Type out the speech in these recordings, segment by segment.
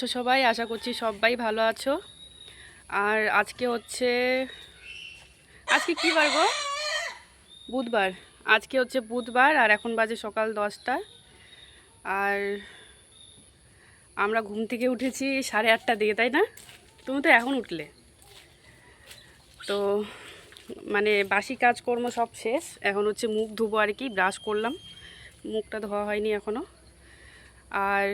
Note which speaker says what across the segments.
Speaker 1: আছো সবাই? আশা করছি সবাই ভালো আছো। আর আজকে হচ্ছে, আজকে কী বার গো? বুধবার। আজকে হচ্ছে বুধবার আর এখন বাজে সকাল দশটা। আর আমরা ঘুম থেকে উঠেছি সাড়ে আটটা দিকে, তাই না? তুমি তো এখন উঠলে। তো মানে বাসি কাজকর্ম সব শেষ। এখন হচ্ছে মুখ ধুবো আর কি, ব্রাশ করলাম। মুখটা ধোয়া হয়নি এখনও আর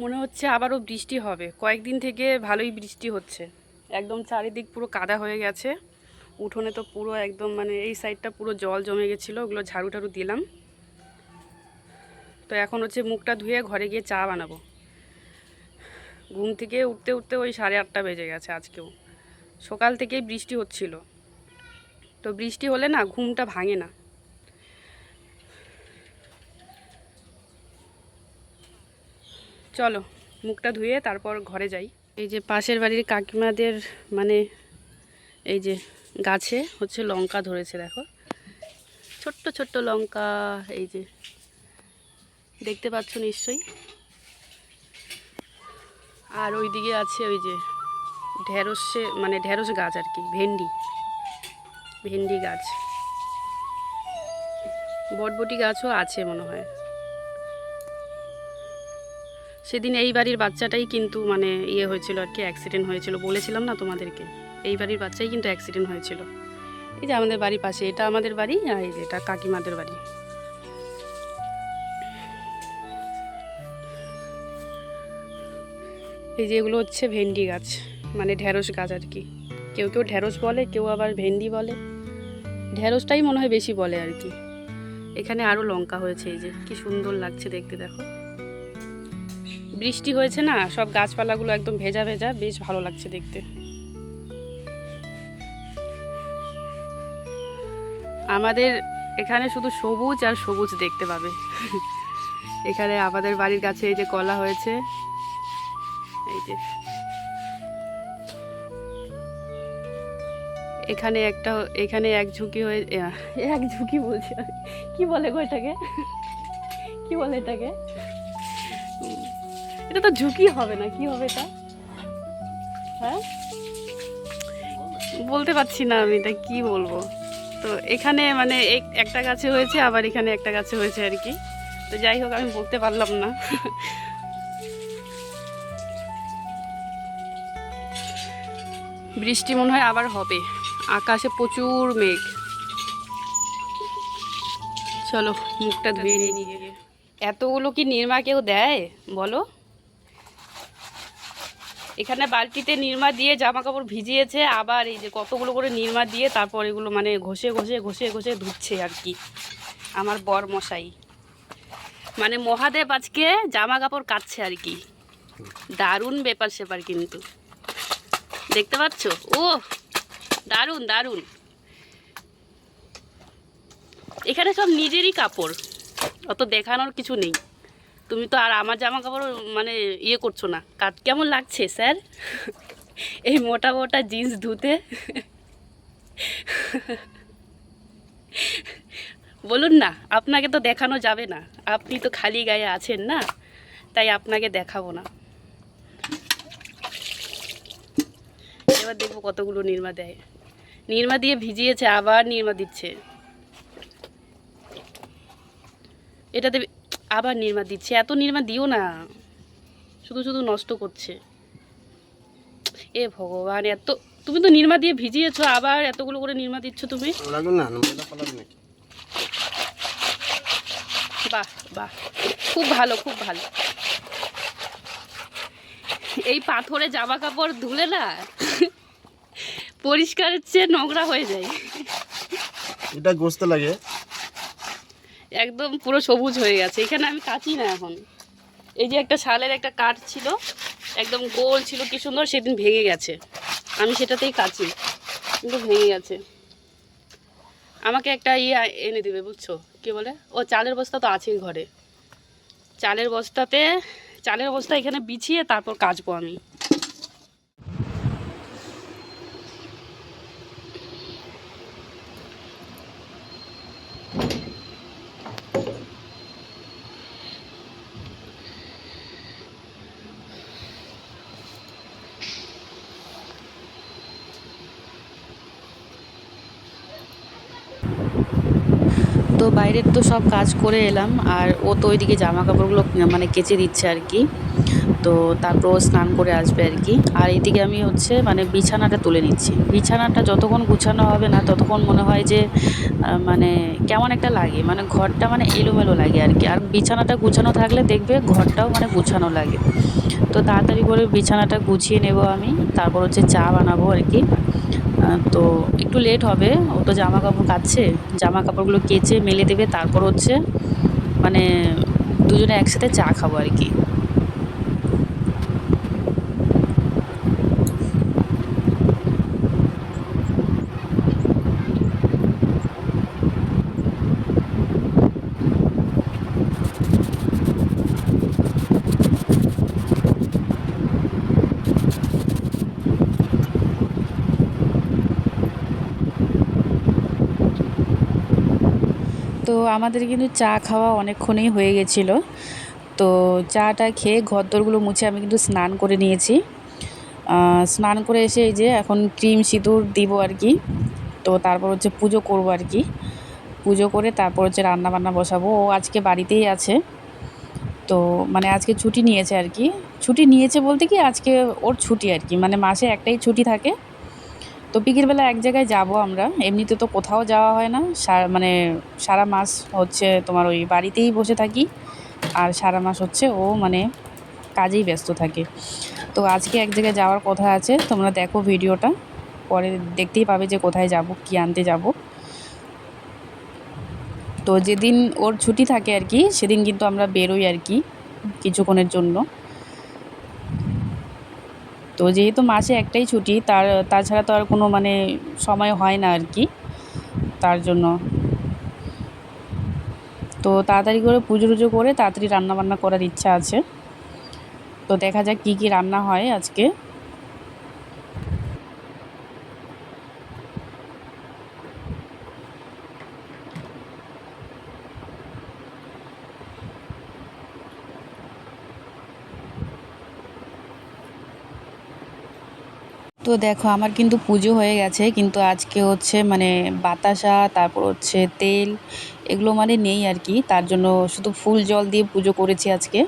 Speaker 1: মনে হচ্ছে আবারও বৃষ্টি হবে। কয়েকদিন থেকে ভালোই বৃষ্টি হচ্ছে। একদম চারিদিক পুরো কাদা হয়ে গেছে। উঠোনে তো পুরো একদম মানে এই সাইডটা পুরো জল জমে গেছিল, ওগুলো ঝাড়ু টাড়ু দিলাম। তো এখন হচ্ছে মুখটা ধুয়ে ঘরে গিয়ে চা বানাবো। ঘুম থেকে উঠতে উঠতে ওই সাড়ে আটটা বেজে গেছে আজকেও। সকাল থেকেই বৃষ্টি হচ্ছিল। তো বৃষ্টি হলে না ঘুমটা ভাঙে না। চলো, মুখটা ধুয়ে তারপর ঘরে যাই। এই যে পাশের বাড়ির কাকিমাদের মানে এই যে গাছে হচ্ছে লঙ্কা ধরেছে, দেখো। ছোট্ট ছোট্ট লঙ্কা, এই যে। দেখতে পাচ্ছ নিশ্চয়ই? আর ওইদিকে আছে ওই যে ঢেঁড়সে মানে ঢেঁড়স গাছ আর কি, ভেন্ডি। ভেন্ডি গাছ। বটবটি গাছও আছে মনে হয়। সেদিন এই বাড়ির বাচ্চাটাই কিন্তু মানে ইয়ে হয়েছিল আর কি অ্যাক্সিডেন্ট হয়েছিল। বলেছিলাম না তোমাদেরকে? এই বাড়ির বাচ্চাই কিন্তু অ্যাক্সিডেন্ট হয়েছিল। এই যে আমাদের বাড়ির পাশে, এটা আমাদের বাড়ি আর এই যে এটা কাকিমাদের বাড়ি। এই যে এগুলো হচ্ছে ভেন্ডি গাছ মানে ঢেঁড়স গাছ আর কি। কেউ কেউ ঢেঁড়স বলে, কেউ আবার ভেন্ডি বলে। ঢেঁড়সটাই মনে হয় বেশি বলে আর কি। এখানে আরও লঙ্কা হয়েছে, এই যে কি সুন্দর লাগছে দেখতে, দেখো। বৃষ্টি হয়েছে না, সব গাছপালাগুলো একদম ভেজা ভেজা, বেশ ভালো লাগছে দেখতে। আমাদের এখানে শুধু সবুজ আর সবুজ দেখতে পাবে। এখানে আমাদের বাড়ির কাছে এই যে কলা হয়েছে। এই যে। এখানে একটা, এখানে এক ঝুঁকি হয়ে এক ঝুঁকি বলছি। কি বলে গো এটাকে? কি বলে এটাকে? এটা তো ঝুঁকি হবে না কি হবে এটা? হ্যাঁ? বলতে পারছি না আমি এটা কি বলব। তো এখানে মানে এক- একটা গাছে হয়েছে আবার এখানে একটা গাছে হয়েছে আর কি। তো যাই হোক আমি বলতে পারলাম না। বৃষ্টি মনে হয় আবার হবে। আকাশে প্রচুর মেঘ। চলো মুখটা ধুয়ে নিয়ে নিয়ে এতগুলো কি নির্মা কেউ দেয়? বলো। এখানে বালতিতে নির্মা দিয়ে জামা কাপড় ভিজিয়েছে, আবার এই যে কতগুলো করে নির্মা দিয়ে তারপর এগুলো মানে ঘষে ঘষে ঘষে ঘষে ধুচ্ছে আর কি। আমার বর মশাই। মানে মহাদেব আজকে জামা কাপড় কাটছে আর কি। দারুণ ব্যাপার সেপার কিন্তু। দেখতে পাচ্ছ? ও, দারুণ দারুণ। এখানে সব নিজেরই কাপড়। অত দেখানোর কিছু নেই। তুমি তো আর আমার জামা কাপড় মানে ইয়ে করছ না। কাজ কেমন লাগছে, স্যার? এই মোটা মোটা জিন্স ধুতে। বলুন না, আপনাকে তো দেখানো যাবে না। আপনি তো খালি গায়ে আছেন না, তাই আপনাকে দেখাবো না। এবার দেখব কতগুলো নির্মা দেয়। নির্মা দিয়ে ভিজিয়েছে, আবার নির্মা দিচ্ছে। এটাতে আবার নির্মা দিচ্ছে। এত নির্মা দিও না। শুধু শুধু নষ্ট করছে। এ ভগবান এত তুমি তো নির্মা দিয়ে ভিজিয়েছো আবার এতগুলো করে নির্মা দিচ্ছ তুমি? বাহ বাহ। খুব ভালো খুব ভালো। এই পাথরে জামা কাপড় ধুলে না পরিষ্কারের চেয়ে নোংরা হয়ে যায়।
Speaker 2: এটা গোস্ত লাগে।
Speaker 1: একদম পুরো সবুজ হয়ে গেছে। এখানে আমি কাচি না এখন। এই যে একটা শালের একটা কাঠ ছিল, একদম গোল ছিল, কি সুন্দর সেদিন ভেঙে গেছে। আমি সেটাতেই কাচি, কিন্তু ভেঙে গেছে। আমাকে একটা ইয়ে এনে দেবে, বুঝছ? কি বলে? ও চালের বস্তা তো আছেই ঘরে। চালের বস্তাতে, চালের বস্তা এখানে বিছিয়ে তারপর কাচবো আমি। তো বাইরের তো সব কাজ করে এলাম, আর ও তো ওইদিকে জামা কাপড়গুলো মানে কেচে দিচ্ছে আর কি। তো তারপর স্নান করে আসবে আর কি। আর এদিকে আমি হচ্ছে মানে বিছানাটা তুলে নিচ্ছি। বিছানাটা যতক্ষণ গুছানো হবে না, ততক্ষণ মনে হয় যে মানে কেমন একটা লাগে। মানে ঘরটা মানে এলোমেলো লাগে আর কি। আর বিছানাটা গুছানো থাকলে দেখবে ঘরটাও মানে গুছানো লাগে। তো তাড়াতাড়ি করে বিছানাটা গুছিয়ে নেব আমি, তারপর হচ্ছে চা বানাবো আর কি। তো একটু লেট হবে, ও তো জামা কাপড় কাচ্ছে জামা কাপড়গুলো কেচে মেলে দেবে, তারপর হচ্ছে মানে দুজনে একসাথে চা খাব আর কি। তো আমাদের কিন্তু চা খাওয়া অনেকক্ষণই হয়ে গেছিল। তো চাটা খেয়ে ঘরদোরগুলো মুছে আমি কিন্তু স্নান করে নিয়েছি। স্নান করে এসে এই যে এখন ক্রিম সিঁদুর দিব আর কি। তো তারপর হচ্ছে পুজো করব আর কি। পুজো করে তারপর হচ্ছে রান্না বান্না বসাবো। ও আজকে বাড়িতেই আছে। তো মানে আজকে ছুটি নিয়েছে আর কি। ছুটি নিয়েছে বলতে কি আজকে ওর ছুটি আর কি। মানে মাসে একটাই ছুটি থাকে। তো বিকেলবেলা এক জায়গায় যাব আমরা। এমনিতে তো কোথাও যাওয়া হয় না। সারা মানে সারা মাস হচ্ছে তোমার ওই বাড়িতেই বসে থাকি। আর সারা মাস হচ্ছে ও মানে কাজেই ব্যস্ত থাকে। তো আজকে এক জায়গায় যাওয়ার কথা আছে। তোমরা দেখো ভিডিওটা। পরে দেখতেই পাবে যে কোথায় যাব, কি আনতে যাব। তো যেদিন ওর ছুটি থাকে আর কি, সেদিন কিন্তু আমরা বেরোই আর কি কিছুক্ষণের জন্য। তো যেহেতু মাসে একটাই ছুটি, তার, তাছাড়া তো আর কোনো মানে সময় হয় না আর কি, তার জন্য। তো তাড়াতাড়ি করে পুজো টুজো করে তাড়াতাড়ি রান্না বান্না করার ইচ্ছা আছে। তো দেখা যাক কী কী রান্না হয় আজকে। তো দেখো, আমার কিন্তু পুজো হয়ে গেছে, কিন্তু আজকে হচ্ছে মানে বাতাসা, তারপর হচ্ছে তেল, এগুলো মানে নেই আর কি। তার জন্য শুধু ফুল জল দিয়ে পুজো করেছি আজকে।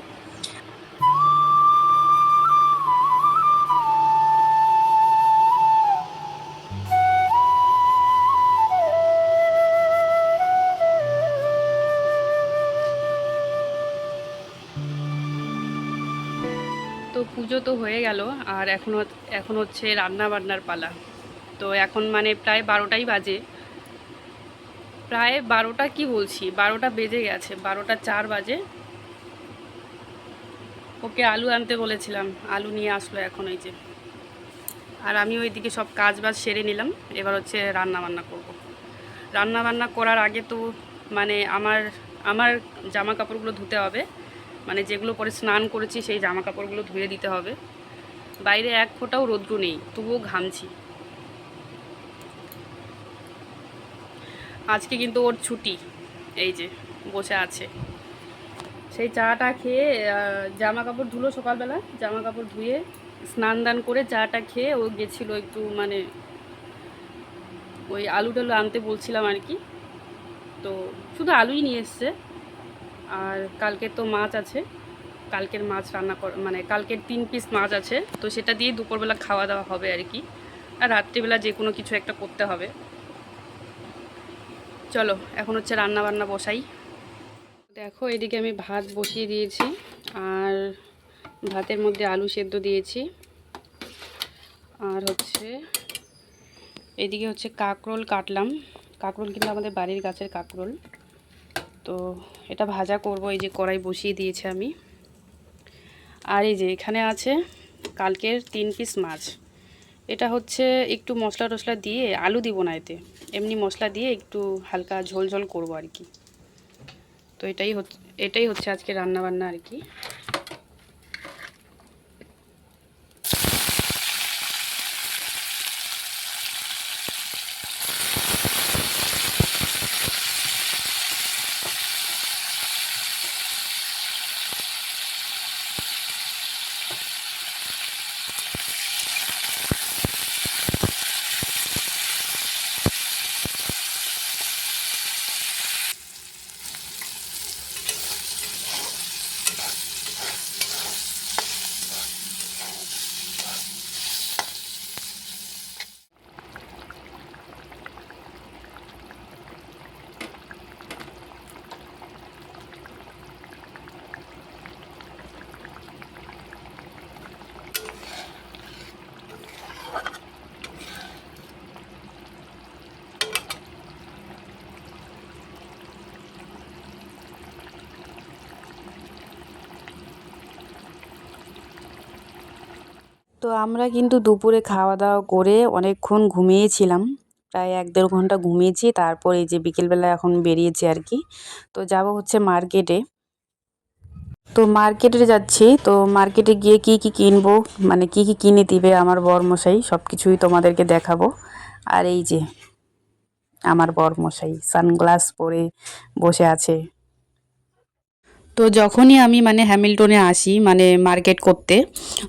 Speaker 1: আর এখন এখন হচ্ছে রান্না বান্নার পালা। তো এখন মানে প্রায় বারোটাই বাজে। প্রায় বারোটা কি বলছি? বারোটা বেজে গেছে, বারোটা চার বাজে। ওকে আলু আনতে বলেছিলাম, আলু নিয়ে আসলো এখন ওই যে। আর আমি ওইদিকে সব কাজ বাজ সেরে নিলাম, এবার হচ্ছে রান্না বান্না করব। রান্না বান্না করার আগে তো মানে আমার আমার জামা কাপড়গুলো ধুতে হবে। মানে যেগুলো পরে স্নান করেছি সেই জামা কাপড়গুলো ধুয়ে দিতে হবে। বাইরে এক ফোঁটাও রৌদ্র নেই, তবুও ঘামছি। আজকে কিন্তু ওর ছুটি, এই যে বসে আছে। সেই চাটা খেয়ে জামা কাপড় ধুলো সকালবেলা জামা কাপড় ধুয়ে স্নান দান করে চাটা খেয়ে ও গেছিল একটু মানে ওই আলু টালু আনতে বলছিলাম আর কি। তো শুধু আলুই নিয়ে এসছে, আর কালকে তো মাছ আছে। কালকের মাছ রান্না কর মানে কালকের তিন পিস মাছ আছে। তো সেটা দিয়ে দুপুরবেলা খাওয়া দাওয়া হবে আর কি। আর রাত্রিবেলা যে কোনো কিছু একটা করতে হবে। চলো, এখন হচ্ছে রান্না বান্না বসাই। দেখো, এদিকে আমি ভাত বসিয়ে দিয়েছি। আর ভাতের মধ্যে আলু সেদ্ধ দিয়েছি। আর হচ্ছে, এদিকে হচ্ছে কাকরোল কাটলাম। কাকরোল কিন্তু আমাদের বাড়ির গাছের কাকরোল। তো এটা ভাজা করব, এই যে কড়াই বসিয়ে দিয়েছি আমি। আর এই যে এখানে আছে কালকের তিন পিস মাছ। এটা হচ্ছে একটু মশলা টসলা দিয়ে আলু দিব না এতে। এমনি মশলা দিয়ে একটু হালকা ঝোল ঝোল করব আর কি। তো এটাই হচ্ছে এটাই হচ্ছে আজকে রান্নাবান্না আর কি। তো আমরা কিন্তু দুপুরে খাওয়া দাওয়া করে অনেকক্ষণ ঘুমিয়েছিলাম। প্রায় এক দেড় ঘণ্টা ঘুমিয়েছি, তারপর এই যে বিকেলবেলা এখন বেরিয়েছি আর কি। তো যাব হচ্ছে মার্কেটে। তো মার্কেটে যাচ্ছি, তো মার্কেটে গিয়ে কি কি কিনবো মানে কি কি কিনে দিবে আমার বরমশাই সব কিছুই তোমাদেরকে দেখাবো। আর এই যে আমার বরমশাই, সানগ্লাস পরে বসে আছে। তো যখনই আমি মানে হ্যামিল্টনে আসি মানে মার্কেট করতে,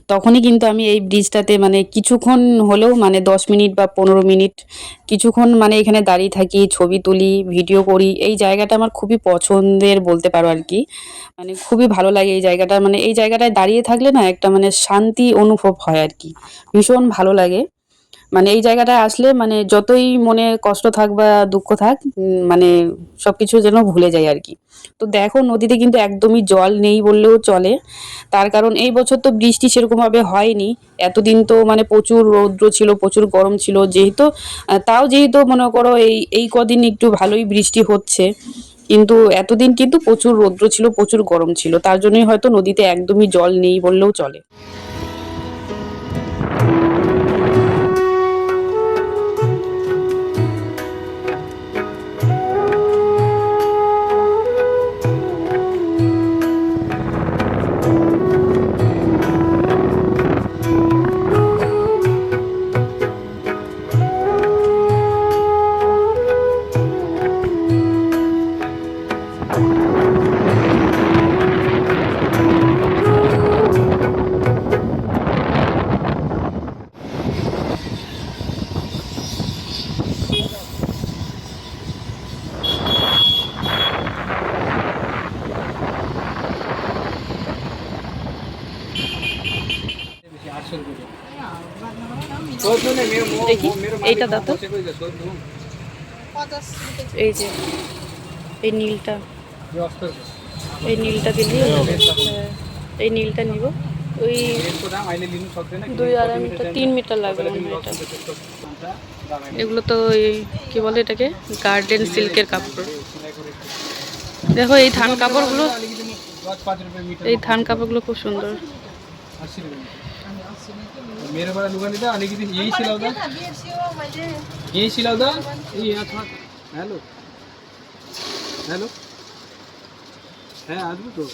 Speaker 1: তখনই কিন্তু আমি এই ব্রিজটাতে মানে কিছুক্ষণ হলেও মানে দশ মিনিট বা পনেরো মিনিট কিছুক্ষণ মানে এখানে দাঁড়িয়ে থাকি, ছবি তুলি, ভিডিও করি। এই জায়গাটা আমার খুবই পছন্দের বলতে পারো আর কি। মানে খুবই ভালো লাগে এই জায়গাটা। মানে এই জায়গাটায় দাঁড়িয়ে থাকলে না একটা মানে শান্তি অনুভব হয় আর কি। ভীষণ ভালো লাগে। মানে এই জায়গাটায় আসলে মানে যতই মনে কষ্ট থাক বা দুঃখ থাক মানে সব কিছু যেন ভুলে যায় আর কি। তো দেখো নদীতে কিন্তু একদমই জল নেই বললেও চলে। তার কারণ এই বছর তো বৃষ্টি সেরকমভাবে হয়নি। এতদিন তো মানে প্রচুর রৌদ্র ছিল, প্রচুর গরম ছিল। যেহেতু তাও যেহেতু মনে করো এই এই কদিন একটু ভালোই বৃষ্টি হচ্ছে। কিন্তু এতদিন কিন্তু প্রচুর রৌদ্র ছিল, প্রচুর গরম ছিল। তার জন্যই হয়তো নদীতে একদমই জল নেই বললেও চলে। এইটা এই যে, এই নীলটা। এই এই নীলটা ওই দুই আড়াই মিটার, তিন মিটার লাগবে এগুলো তো ওই, কি বলে এটাকে? গার্ডেন সিল্কের কাপড়। দেখো, এই ধান কাপড়গুলো এই ধান কাপড়গুলো খুব সুন্দর।
Speaker 3: मेरे बड़ा लुगा नहीं था आने की थी यही सिलाओ था यही सिलाओ था ये यहाँ था हेलो हेलो है आदमी तो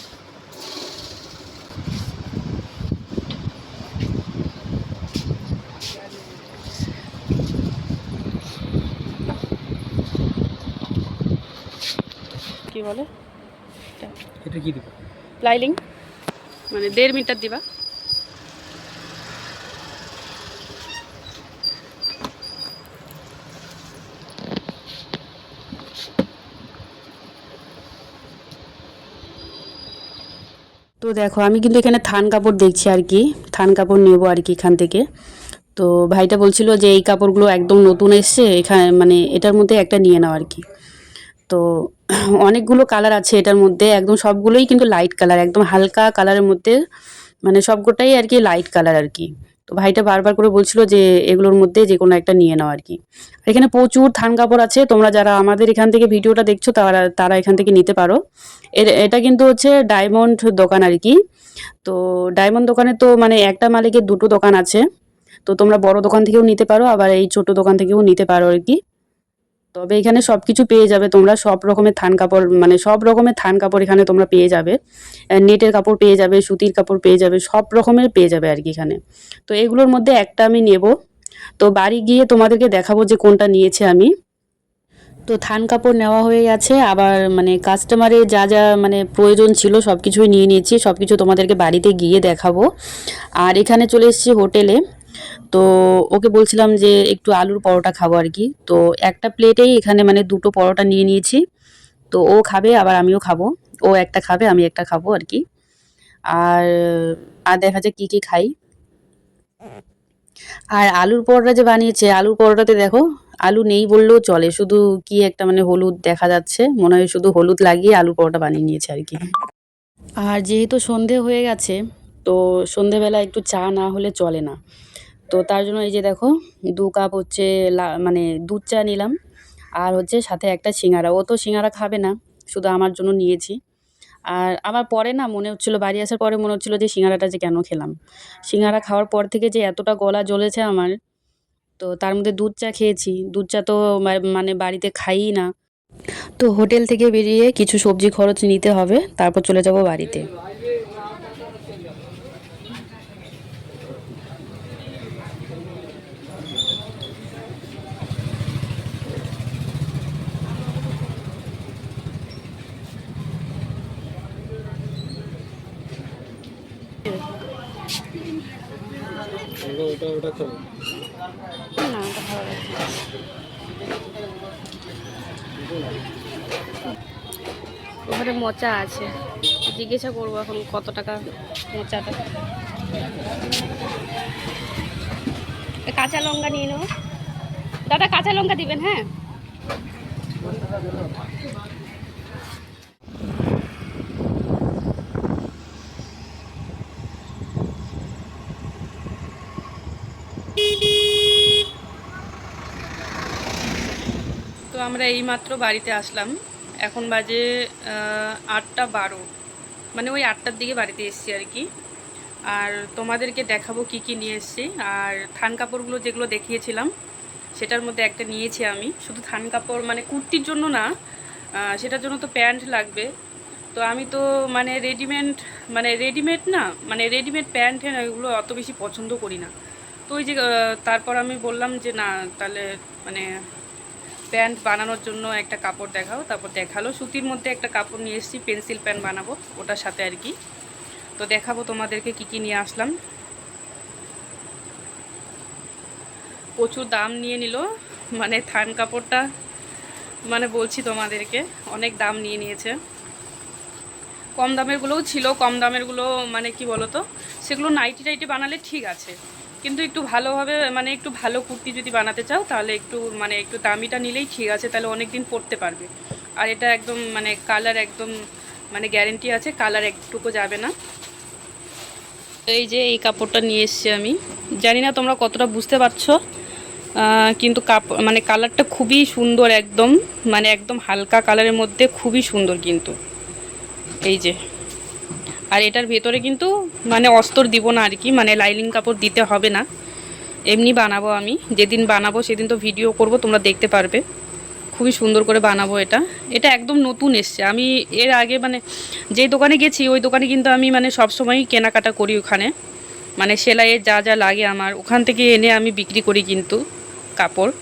Speaker 1: কি বলে
Speaker 3: এটা কি দেবো
Speaker 1: লাইলিং মানে দেড় মিটার দিবা তো দেখো, আমি কিন্তু এখানে থান কাপড় দেখছি আর কি। থান কাপড় নেব আর কি এখান থেকে। তো ভাইটা বলছিল যে এই কাপড়গুলো একদম নতুন এসছে, এখানে মানে এটার মধ্যে একটা নিয়ে নাও আর কি। তো অনেকগুলো কালার আছে এটার মধ্যে, একদম সবগুলোই কিন্তু লাইট কালার একদম হালকা কালারের মধ্যে মানে সবগুলোটাই আর কি লাইট কালার আর কি। তো ভাইটা বারবার করে বলছিল যে এগুলোর মধ্যে যে কোনো একটা নিয়ে নাও আর কি। আর এখানে প্রচুর থান কাপড় আছে, তোমরা যারা আমাদের এখান থেকে ভিডিওটা দেখছ তারা তারা এখান থেকে নিতে পারো। এর, এটা কিন্তু হচ্ছে ডায়মন্ড দোকান আর কি। তো ডায়মন্ড দোকানে তো মানে একটা মালিকের দুটো দোকান আছে, তো তোমরা বড় দোকান থেকেও নিতে পারো, আবার এই ছোট দোকান থেকেও নিতে পারো আর কি। তবে এখানে সব কিছু পেয়ে যাবে, তোমরা সব রকমের থান কাপড় মানে সব রকমের থান কাপড় এখানে তোমরা পেয়ে যাবে। নেটের কাপড় পেয়ে যাবে, সুতির কাপড় পেয়ে যাবে, সব রকমের পেয়ে যাবে আর কি এখানে। তো এগুলোর মধ্যে একটা আমি নেব। তো বাড়ি গিয়ে তোমাদেরকে দেখাবো যে কোনটা নিয়েছে আমি। তো থান কাপড় নেওয়া হয়ে গেছে, আবার মানে কাস্টমারের যা যা মানে প্রয়োজন ছিল সব কিছুই নিয়ে নিয়েছি সব কিছু তোমাদেরকে বাড়িতে গিয়ে দেখাবো। আর এখানে চলে এসেছি হোটেলে। তো ওকে বলছিলাম যে একটু আলুর পরোটা খাব আর কি। তো একটা প্লেটেই এখানে মানে দুটো পরোটা নিয়ে নিয়েছি। তো ও খাবে, আবার আমিও খাব। ও একটা খাবে, আমি একটা খাব আর কি। আর আর দেখা যাক কী কী খাই। আর আলুর পরোটা যে বানিয়েছে, আলুর পরোটাতে দেখো, আলু নেই বললেও চলে। শুধু কি একটা মানে হলুদ দেখা যাচ্ছে। মনে হয় শুধু হলুদ লাগিয়ে আলুর পরোটা বানিয়ে নিয়েছে আর কি। আর যেহেতু সন্ধে হয়ে গেছে, তো সন্ধেবেলা একটু চা না হলে চলে না। তো তার জন্য এই যে দেখো, দু কাপ হচ্ছে মানে দুধ চা নিলাম। আর হচ্ছে সাথে একটা সিঙ্গারা। ও তো সিঙ্গারা খাবে না, শুধু আমার জন্য নিয়েছি। আর আমার পরে না মনে হচ্ছিল, বাড়ি আসার পরে মনে হচ্ছিল যে সিঙ্গারাটা যে কেন খেলাম। সিঙ্গারা খাওয়ার পর থেকে যে এতটা গলা জ্বলেছে আমার, তো তার মধ্যে দুধ চা খেয়েছি। দুধ চা তো মানে বাড়িতে খাইই না। তো হোটেল থেকে বেরিয়ে কিছু সবজি খরচ নিতে হবে, তারপর চলে যাব বাড়িতে।
Speaker 3: ওটা ওটা খাব।
Speaker 1: না ওখানে মোচা আছে। জিজ্ঞাসা করব এখন কত টাকা মোচাটা। কাঁচা লঙ্কা নিয়ে নেব দাদা, কাঁচা লঙ্কা দিবেন হ্যাঁ? আমরা এইমাত্র বাড়িতে আসলাম। এখন বাজে আটটা বারো। মানে ওই আটটার দিকে বাড়িতে এসেছি আর কি। আর তোমাদেরকে দেখাবো কি কি নিয়ে এসেছি। আর থান কাপড়গুলো যেগুলো দেখিয়েছিলাম, সেটার মধ্যে একটা নিয়েছি আমি। শুধু থান কাপড় মানে কুর্তির জন্য না সেটার জন্য তো প্যান্ট লাগবে। তো আমি তো মানে রেডিমেড মানে রেডিমেড না মানে রেডিমেড প্যান্ট এগুলো অত বেশি পছন্দ করি না। তো ওই যে তারপর আমি বললাম যে না, তাহলে মানে প্যান্ট বানানোর জন্য একটা কাপড় দেখাও, তারপর দেখাল। সুতির মধ্যে একটা কাপড় নিয়ে এসেছি, পেন্সিল প্যান্ট বানাবো, ওটার সাথে আর কি। তো দেখাবো তোমাদেরকে কি কি নিয়ে আসলাম। প্রচুর দাম নিয়ে নিল মানে থান কাপড়টা মানে বলছি তোমাদেরকে, অনেক দাম নিয়ে নিয়েছে। কম দামেরগুলোও ছিল, কম দামেরগুলো মানে কি বলতো, সেগুলো নাইটি টাইটি বানালে ঠিক আছে। কিন্তু একটু ভালোভাবে মানে একটু ভালো কুর্তি যদি বানাতে চাও, তাহলে একটু মানে একটু দামিটা নিলেই ঠিক আছে, তাহলে অনেক দিন পরতে পারবে। আর এটা একদম মানে কালার একদম মানে গ্যারেন্টি আছে, কালার একটুকু যাবে না। এই যে এই কাপড়টা নিয়ে এসেছি আমি। জানি না তোমরা কতটা বুঝতে পারছ কিন্তু কাপড় মানে কালারটা খুবই সুন্দর একদম মানে একদম হালকা কালারের মধ্যে খুবই সুন্দর কিন্তু। এই যে। আর এটার ভেতরে কিন্তু মানে অস্তর দিব না আর কি মানে লাইলিং কাপড় দিতে হবে না। এমনি বানাবো আমি, যেদিন বানাবো সেদিন তো ভিডিও করব, তোমরা দেখতে পারবে। খুবই সুন্দর করে বানাবো এটা। এটা একদম নতুন এসছে। আমি এর আগে মানে যেই দোকানে গেছি, ওই দোকানে কিন্তু আমি মানে সব সবসময়ই কেনাকাটা করি ওখানে। মানে সেলাইয়ের যা যা লাগে আমার, ওখান থেকে এনে আমি বিক্রি করি কিন্তু কাপড়।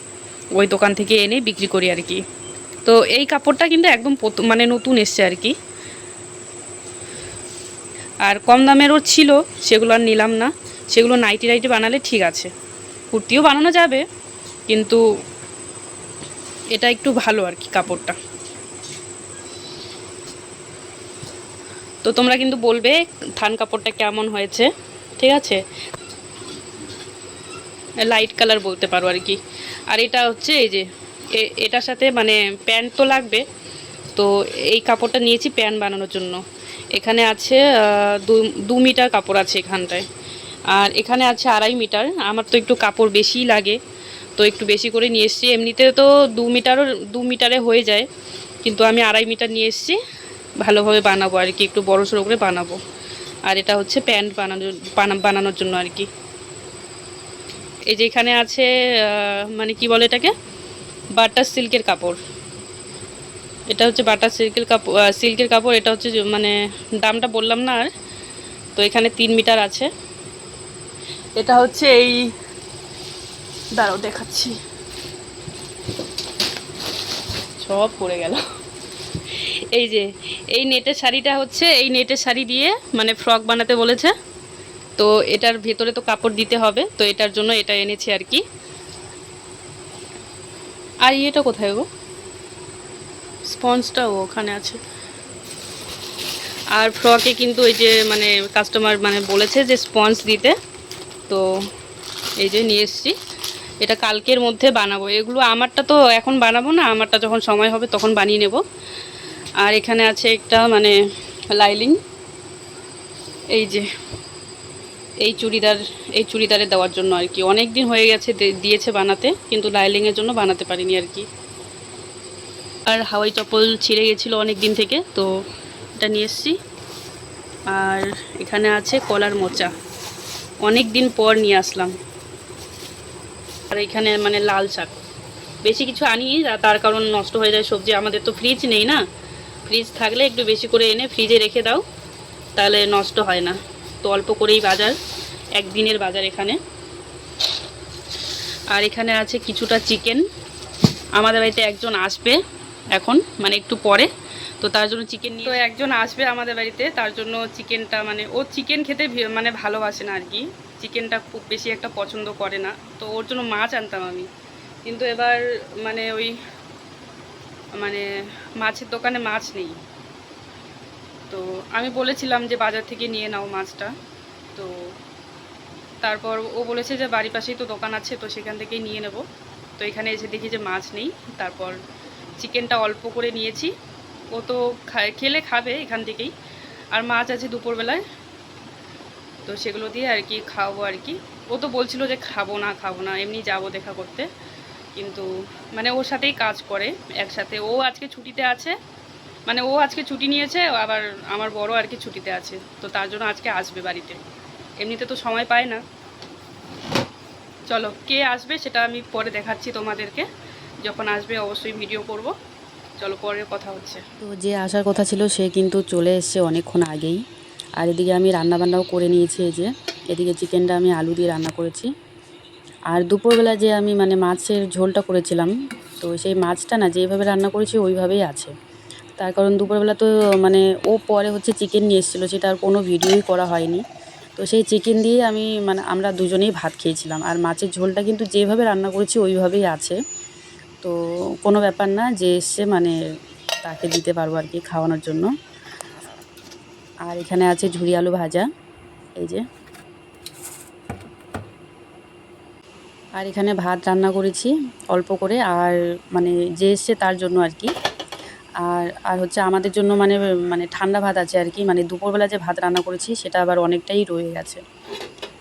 Speaker 1: ওই দোকান থেকে এনে বিক্রি করি আর কি। তো এই কাপড়টা কিন্তু একদম মানে নতুন এসছে আর কি। আর কম দামেরও ছিল, সেগুলো আর নিলাম না। সেগুলো নাইটি নাইটি বানালে ঠিক আছে। কুর্তিও বানানো যাবে, কিন্তু এটা একটু ভালো আর কি কাপড়টা। তো তোমরা কিন্তু বলবে, থান কাপড়টা কেমন হয়েছে? ঠিক আছে? লাইট কালার বলতে পারো আর কি। আর এটা হচ্ছে এই যে এটার সাথে মানে প্যান্ট তো লাগবে। তো এই কাপড়টা নিয়েছি প্যান্ট বানানোর জন্য। এখানে আছে দু- মিটার কাপড় আছে এখানটায়। আর এখানে আছে আড়াই মিটার। আমার তো একটু কাপড় বেশিই লাগে, তো একটু বেশি করে নিয়ে এসেছি। এমনিতে তো দু মিটারও, দু মিটারে হয়ে যায়, কিন্তু আমি আড়াই মিটার নিয়ে এসেছি। ভালোভাবে বানাবো আর কি, একটু বড় সড়ো করে বানাবো। আর এটা হচ্ছে প্যান্ট বানানোর বানানোর জন্য আর কি। এই যে এখানে আছে মানে কি বলে এটাকে? বাটার সিল্কের কাপড়। এটা হচ্ছে বাটার সিল্কের কাপড় সিল্কের কাপড়, এটা হচ্ছে মানে দামটা বললাম না আর। তো এখানে তিন মিটার আছে। এটা হচ্ছে এই দাঁড়াও, দেখাচ্ছি। সব পড়ে গেল। এই যে, এই নেটের শাড়িটা হচ্ছে, এই নেটের শাড়ি দিয়ে মানে ফ্রক বানাতে বলেছে। তো এটার ভেতরে তো কাপড় দিতে হবে, তো এটার জন্য এটা এনেছি আর কি। আর ইয়েটা কোথায় গো? স্পঞ্জটাও ওখানে আছে। আর ফ্রকে কিন্তু এই যে মানে কাস্টমার মানে বলেছে যে স্পঞ্জ দিতে। তো এই যে নিয়ে এসছি। এটা কালকের মধ্যে বানাবো। এগুলো আমারটা তো এখন বানাবো না, আমারটা যখন সময় হবে তখন বানিয়ে নেব। আর এখানে আছে একটা মানে লাইলিং। এই যে, এই চুড়িদার, এই চুড়িদারে দেওয়ার জন্য আর কি। অনেক দিন হয়ে গেছে দিয়েছে বানাতে, কিন্তু লাইলিংয়ের জন্য বানাতে পারিনি আর কি। আর হাওয়াই চপ্পল ছিঁড়ে গেছিল অনেক দিন থেকে, তো
Speaker 4: এটা নিয়ে এসেছি। আর এখানে আছে কলার মোচা। অনেক দিন পর নিয়ে আসলাম। আর এখানে মানে লাল শাক। বেশি কিছু আনি তার কারণ নষ্ট হয়ে যায় সবজি। আমাদের তো ফ্রিজ নেই না। ফ্রিজ থাকলে একটু বেশি করে এনে ফ্রিজে রেখে দাও, তাহলে নষ্ট হয় না। তো অল্প করেই বাজার, একদিনের বাজার এখানে। আর এখানে আছে কিছুটা চিকেন আমাদের বাড়িতে একজন আসবে। এখন মানে একটু পরে। তো তার জন্য চিকেন নিয়ে একজন আসবে আমাদের বাড়িতে, তার জন্য চিকেনটা মানে ও চিকেন খেতে মানে ভালোবাসে না আর কি। চিকেনটা খুব বেশি একটা পছন্দ করে না। তো ওর জন্য মাছ আনতাম আমি। কিন্তু এবার মানে ওই মানে মাছের দোকানে মাছ নেই। তো আমি বলেছিলাম যে বাজার থেকে নিয়ে নাও মাছটা। তো তারপর ও বলেছে যে বাড়ির পাশেই তো দোকান আছে, তো সেখান থেকেই নিয়ে নেব। তো এখানে এসে দেখি যে মাছ নেই। তারপর চিকেনটা অল্প করে নিয়েছি। ও তো খেলে খাবে এখান থেকেই। আর মাছ আছে দুপুরবেলায়। তো সেগুলো দিয়ে আর কি খাওয়াবো আর কি। ও তো বলছিল যে খাব না খাব না, এমনি যাব দেখা করতে। কিন্তু মানে ওর সাথেই কাজ করে একসাথে। ও আজকে ছুটিতে আছে। মানে ও আজকে ছুটি নিয়েছে, আবার আমার বড় আর কি ছুটিতে আছে। তো তার জন্য আজকে আসবে বাড়িতে। এমনিতে তো সময় পায় না। চলো, কে আসবে সেটা আমি পরে দেখাচ্ছি তোমাদেরকে। যখন আসবে অবশ্যই ভিডিও করব। চলো, পরে কথা হচ্ছে।
Speaker 1: তো যে আসার কথা ছিল, সে কিন্তু চলে এসছে অনেকক্ষণ আগেই। আর এদিকে আমি রান্না বান্নাও করে নিয়েছি এই যে। এদিকে চিকেনটা আমি আলু দিয়ে রান্না করেছি। আর দুপুরবেলা যে আমি মানে মাছের ঝোলটা করেছিলাম, তো সেই মাছটা না যেভাবে রান্না করেছি, ওইভাবেই আছে। তার কারণ দুপুরবেলা তো মানে ও পরে হচ্ছে চিকেন নিয়ে এসেছিল, সেটা আর কোনো ভিডিওই করা হয়নি। তো সেই চিকেন দিয়ে আমি মানে আমরা দুজনেই ভাত খেয়েছিলাম। আর মাছের ঝোলটা কিন্তু যেভাবে রান্না করেছি, ওইভাবেই আছে। তো কোনো ব্যাপার না, যে এসছে মানে তাকে দিতে পারব আর কি খাওয়ানোর জন্য। আর এখানে আছে ঝুরি আলু ভাজা, এই যে। আর এখানে ভাত রান্না করেছি অল্প করে, আর মানে যে এসছে তার জন্য আর কি। আর আর হচ্ছে আমাদের জন্য মানে মানে ঠান্ডা ভাত আছে আর কি মানে দুপুরবেলা যে ভাত রান্না করেছি সেটা আবার অনেকটাই রয়ে গেছে।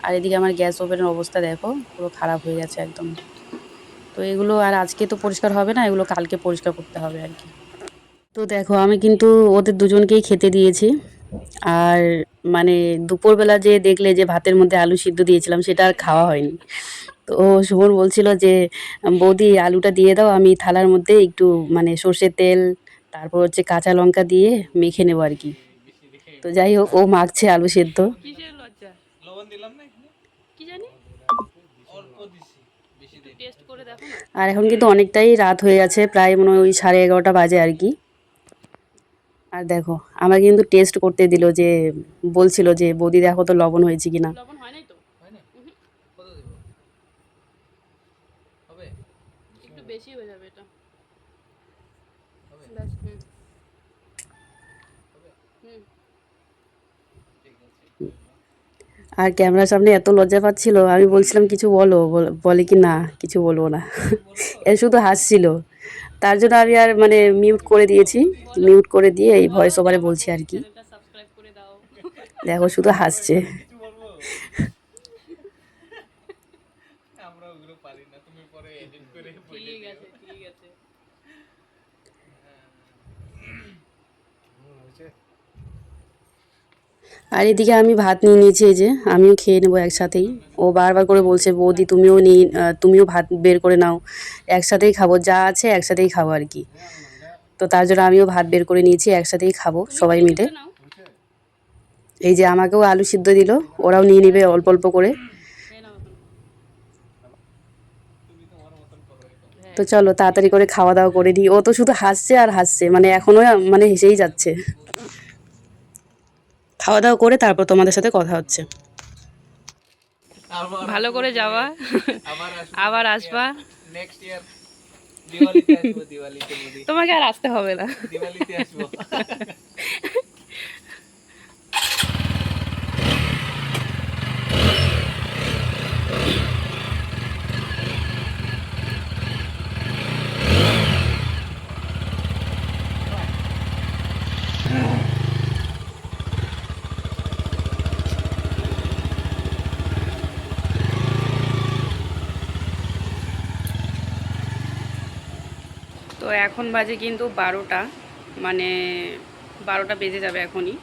Speaker 1: আর এদিকে আমার গ্যাস ওভেনের অবস্থা দেখো, পুরো খারাপ হয়ে গেছে একদম। তো এগুলো আর আজকে তো পরিষ্কার হবে না, এগুলো কালকে পরিষ্কার করতে হবে আর কি। তো দেখো, আমি কিন্তু ওদের দুজনকেই খেতে দিয়েছি। আর মানে দুপুরবেলা যে দেখলে যে ভাতের মধ্যে আলু সিদ্ধ দিয়েছিলাম, সেটা আর খাওয়া হয়নি। তো সুমন বলছিল যে, বৌদি, আলুটা দিয়ে দাও, আমি থালার মধ্যে একটু মানে সর্ষের তেল, তারপর হচ্ছে কাঁচা লঙ্কা দিয়ে মেখে নেব আর কি। তো যাই হোক, ও মাখছে আলু সেদ্ধ
Speaker 4: কিসের লজ্জা
Speaker 5: লবণ দিলাম না এখানে
Speaker 4: কি জানি
Speaker 5: অল্প দিছি বেশি দিই
Speaker 4: টেস্ট করে দেখো না
Speaker 1: আর এখন কিন্তু অনেকটাই রাত হয়ে গেছে, প্রায় মনে হয় ওই সাড়ে এগারোটা বাজে আর কি। আর দেখো, আমার কিন্তু টেস্ট করতে দিল যে, বলছিল যে, বৌদি দেখো তো লবণ হয়েছে কিনা
Speaker 4: লবণ হয় নাই তো
Speaker 5: হয় না কত দেব হবে
Speaker 4: একটু বেশি হয়ে যাবে এটা
Speaker 5: হবে
Speaker 4: ব্যাস হুম হুম
Speaker 5: ঠিক আছে
Speaker 1: আর ক্যামেরার সামনে এত লজ্জা পাচ্ছিল আমি বলছিলাম কিছু বলো? বল- কি না? কিছু বলব না? এ শুধু হাসছিল। তার জন্য আমি আর মানে মিউট করে দিয়েছি। মিউট করে দিয়ে এই ভয়েস ওভারে বলছি আর কি। দেখো শুধু হাসছে
Speaker 5: কিছু বলব আমরা ওগুলো পারি না তুমি পরে এডিট করে বলে
Speaker 4: ঠিক আছে ঠিক আছে
Speaker 1: আর এদিকে আমি ভাত নিয়ে নিয়েছি এই যে, আমিও খেয়ে নেব একসাথেই। ও বারবার করে বলছে, বৌদি, তুমিও নিয়ে তুমিও ভাত বের করে নাও। একসাথেই খাব, যা আছে একসাথেই খাব আর কি। তো তার জন্য আমিও ভাত বের করে নিয়েছি, একসাথেই খাব সবাই মিলে। এই যে আমাকেও আলু সিদ্ধ দিল, ওরাও নিয়ে নেবে অল্প অল্প করে।
Speaker 4: এখন
Speaker 1: তো চলো, তাড়াতাড়ি করে খাওয়া দাওয়া করে নিই। ও তো শুধু হাসছে আর হাসছে মানে এখনও মানে হেসেই যাচ্ছে। খাওয়া দাওয়া করে তারপর তোমাদের সাথে কথা হচ্ছে।
Speaker 4: ভালো করে যাওয়া
Speaker 5: আবার আসবা। নেক্সট ইয়ার
Speaker 4: তোমাকে আর আসতে হবে না।
Speaker 5: দিওয়ালিতে
Speaker 4: এখন বাজে কিন্তু বারোটা মানে
Speaker 1: বারোটা বেজে যাবে এখনই।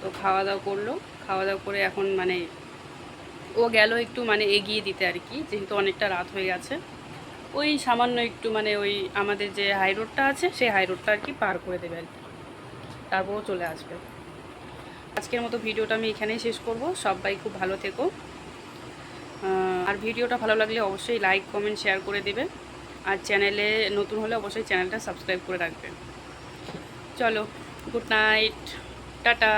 Speaker 1: তো খাওয়া দাওয়া করল খাওয়া দাওয়া করে এখন মানে ও গেল একটু মানে এগিয়ে দিতে আর কি, যেহেতু অনেকটা রাত হয়ে গেছে। ওই সামান্য একটু মানে ওই আমাদের যে হাই রোডটা আছে, সেই হাই রোডটা আর কি পার করে দেবে আর কি। তারপরও চলে আসবে। আজকের মতো ভিডিওটা আমি এখানেই শেষ করব। সবাই খুব ভালো থেকো। আর ভিডিওটা ভালো লাগলে অবশ্যই লাইক কমেন্ট শেয়ার করে দেবে। আর চ্যানেলে নতুন হলে অবশ্যই চ্যানেলটা সাবস্ক্রাইব করে রাখবেন। চলো গুড নাইট টাটা।